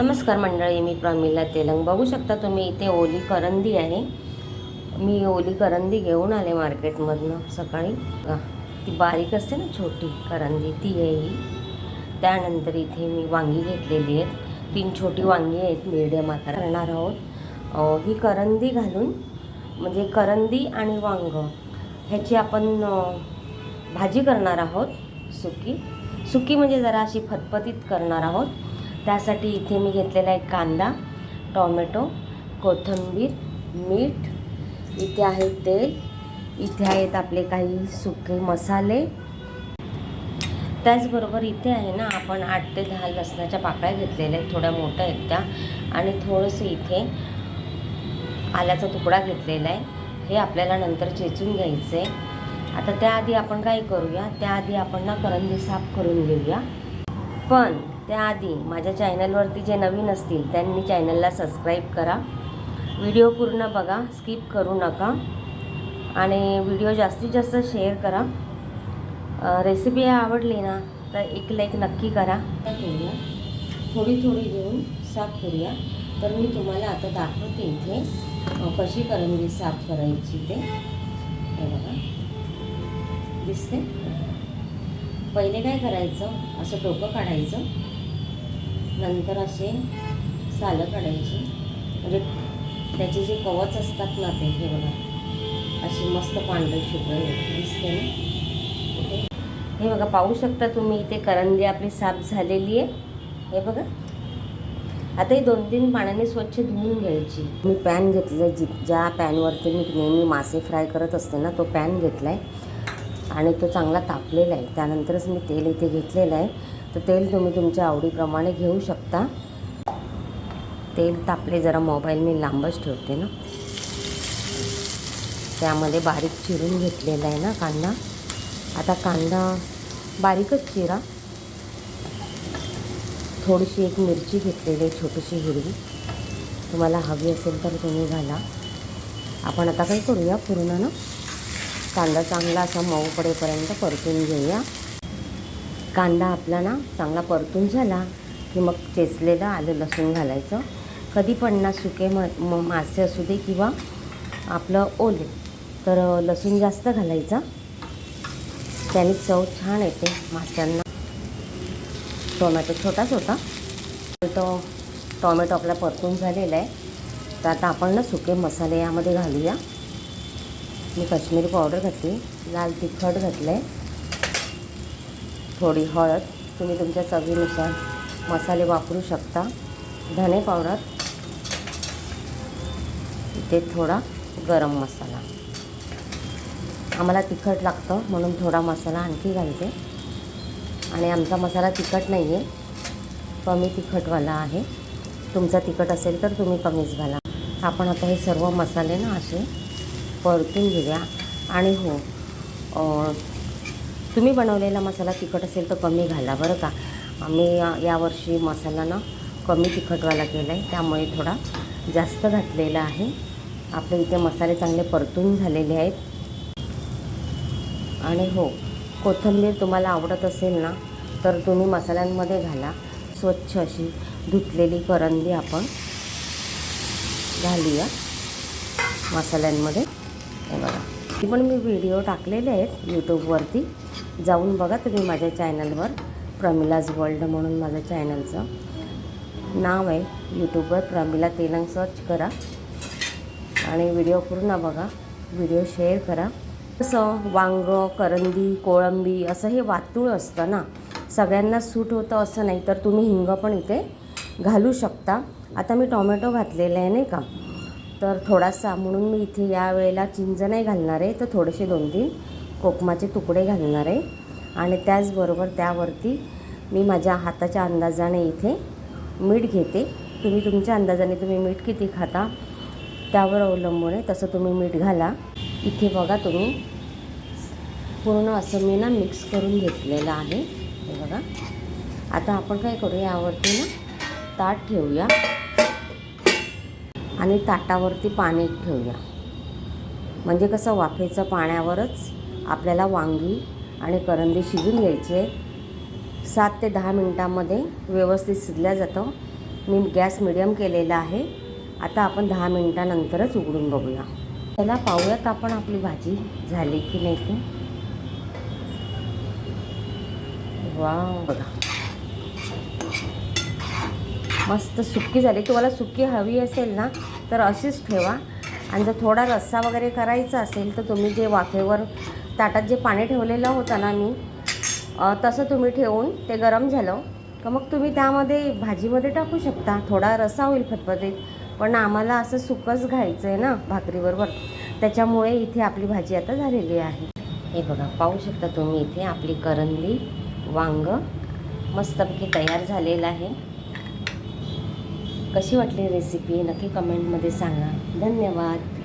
नमस्कार मंडळी मी प्रमिला तेलंग. बघू शकता तुम्ही इथे ओली करंदी आहे. मी ओली करंदी घेऊन आले मार्केटमधनं सकाळी. ती बारीक असते ना छोटी करंदी ती आहे ही त्यानंतर इथे मी वांगी घेतलेली आहेत. तीन छोटी वांगी आहेत मिडियम आता करणार आहोत. ही करंदी घालून म्हणजे करंदी आणि वांग ह्याची आपण भाजी करणार आहोत सुकी. सुकी म्हणजे जरा अशी फतफतीत करणार आहोत. त्यासाठी इथे मी घेतलेला आहे कांदा टॉमॅटो कोथिंबीर मीठ इथे आहे तेल इथे आहेत आपले काही सुके मसाले. त्याचबरोबर इथे आहे ना आपण आठ ते दहा लसणाच्या पाकळ्या घेतलेल्या आहेत थोड्या मोठ्या आहेत त्या. आणि थोडंसं इथे आल्याचा तुकडा घेतलेला आहे. हे आपल्याला नंतर चेचून घ्यायचं आहे. आता त्याआधी आपण काय करूया? त्याआधी आपण ना करंदी साफ करून घेऊया. पण त्याआधी माझ्या चॅनलवरती जे नवीन असतील त्यांनी चॅनलला सबस्क्राईब करा. व्हिडिओ पूर्ण बघा स्किप करू नका. आणि व्हिडिओ जास्तीत जास्त शेअर करा. रेसिपी आवडली ना तर एक लाईक नक्की करा. करूया थोडी थोडी घेऊन साफ करूया. तर मी तुम्हाला आता दाखवते इथे कशी करंदी साफ करायची ते. हे बघा. दिसते पहिले काय करायचं असं डोकं काढायचं. नंतर असे सालं काढायची. म्हणजे त्याचे जे कवच असतात ना ते हे बघा. अशी मस्त पांढरी शुभ्र दिसते ना हे बघा पाहू शकता तुम्ही इथे करंदी आपली साफ झालेली आहे. हे बघा. आता ही दोन तीन पाण्याने स्वच्छ धुवून घ्यायची. मी पॅन घेतलं जि ज्या पॅनवरती मी नेहमी मासे फ्राय करत असते ना तो पॅन घेतला आहे आणि तो चांगला तापलेला आहे. त्यानंतरच मी तेल इथे घेतलेलं आहे. तर तेल तुम्ही तुमच्या आवडीप्रमाणे घेऊ शकता. तेल तापले जरा मोबाईल मी लांबच ठेवते ना. त्यामध्ये बारीक चिरून घेतलेला आहे ना कांदा. आता कांदा बारीकच चिरा. थोडीशी एक मिरची घेतलेली आहे छोटीशी हिरवी. तुम्हाला हवी असेल तर तुम्ही घाला. आपण आता काय करूया? पूर्ण ना कांदा चांगला असा मऊ पडेपर्यंत परतून घेऊया. कांदा आपला ना चांगला परतून झाला की मग चेचलेलं आलं लसूण घालायचं. कधी पण ना सुके म म- मासे असू दे किंवा आपलं ओले तर लसूण जास्त घालायचा. त्याने चव छान येते माशांना. टोमॅटो छोटाच होता. तो टोमॅटो आपला परतून झालेला आहे. तर आता आपण ना सुके मसाले यामध्ये घालूया. मी काश्मीरी पावडर घातली लाल तिखट घातलं आहे थोडी हळद तुम्ही तुमच्या चवीनुसार मसाले वापरू शकता. धने पावडर इथे थोडा गरम मसाला. आम्हाला तिखट लागतं म्हणून थोडा मसाला आणखी घालते. आणि आमचा मसाला तिखट नाही आहे कमी तिखटवाला आहे. तुमचा तिखट असेल तर तुम्ही कमीच घाला. आपण आता हे सर्व मसाले ना असे परतून घेऊया. आणि हो तुम्ही बनवलेला मसाला तिखट असेल तर कमी घाला बरं का? आम्ही यावर्षी मसाला ना कमी तिखटवाला केला आहे त्यामुळे थोडा जास्त घातलेला आहे. आपले इथे मसाले चांगले परतून झालेले आहेत. आणि हो कोथिंबीर तुम्हाला आवडत असेल ना तर तुम्ही मसाल्यांमध्ये घाला. स्वच्छ अशी धुतलेली करंदी आपण घालूया मसाल्यांमध्ये. हे बघा. पण मी व्हिडिओ टाकलेले आहेत यूट्यूबवरती जाऊन बघा तुम्ही माझ्या चॅनलवर प्रमिलाज वर्ल्ड म्हणून माझ्या चॅनलचं नाव आहे यूट्यूबवर प्रमिला तेलंग सर्च करा. आणि व्हिडिओ पूर्ण बघा. व्हिडिओ शेअर करा. असं वांग करंदी कोळंबी असं हे वातूळ असतं ना. सगळ्यांना सूट होतं असं नाही तर तुम्ही हिंग पण इथे घालू शकता. आता मी टोमॅटो घातलेलं आहे नाही का? तर थोडासा म्हणून मी इथे या वेळेला चिंच नाही घालणार आहे. तर थोडेसे दोन तीन कोकमाचे तुकडे घालणार आहे. आणि त्याचबरोबर त्यावरती मी माझ्या हाताच्या अंदाजाने इथे मीठ घेते. तुम्ही तुमच्या अंदाजाने तुम्ही मीठ किती खाता त्यावर अवलंबून आहे. तसं तुम्ही मीठ घाला. इथे बघा तुम्ही पूर्ण असं मी ना मिक्स करून घेतलेलं आहे. हे बघा. आता आपण काय करूया यावरती ना ताट ठेवूया. आणि ताटावरती पाणी ठेवूया. म्हणजे कसं वाफेचं पाण्यावरच आपल्याला वांगी आणि करंदी शिजून घ्यायची आहे. सात ते दहा मिनटामध्ये व्यवस्थित शिजल्या जातं. मी गॅस मिडियम केलेला आहे. आता आपण दहा मिनटानंतरच उघडून बघूया. त्याला पाहूयात आपण आपली भाजी झाली की नाही ती. वा बघा मस्त सुक्की झाली. तुम्हाला सुक्की हवी असेल ना तर अशीच ठेवा. आणि जर थोडा रस्सा वगैरे करायचा असेल तर तुम्ही जे वाफेवर ताटात जे पाणी ठेवलेलं होतं ना मी तसं तुम्ही ठेवून ते गरम झालं. तर मग तुम्ही त्यामध्ये भाजीमध्ये टाकू शकता. थोडा रस्सा होईल फतफतीत पण आम्हाला असं सुकंच घ्यायचं आहे ना भाकरीबरोबर. त्याच्यामुळे इथे आपली भाजी आता झालेली आहे. हे बघा पाहू शकता तुम्ही इथे आपली करंदी वांग मस्तपैकी तयार झालेलं आहे. कशी वाटली रेसिपी नक्की कमेंटमध्ये सांगा. धन्यवाद.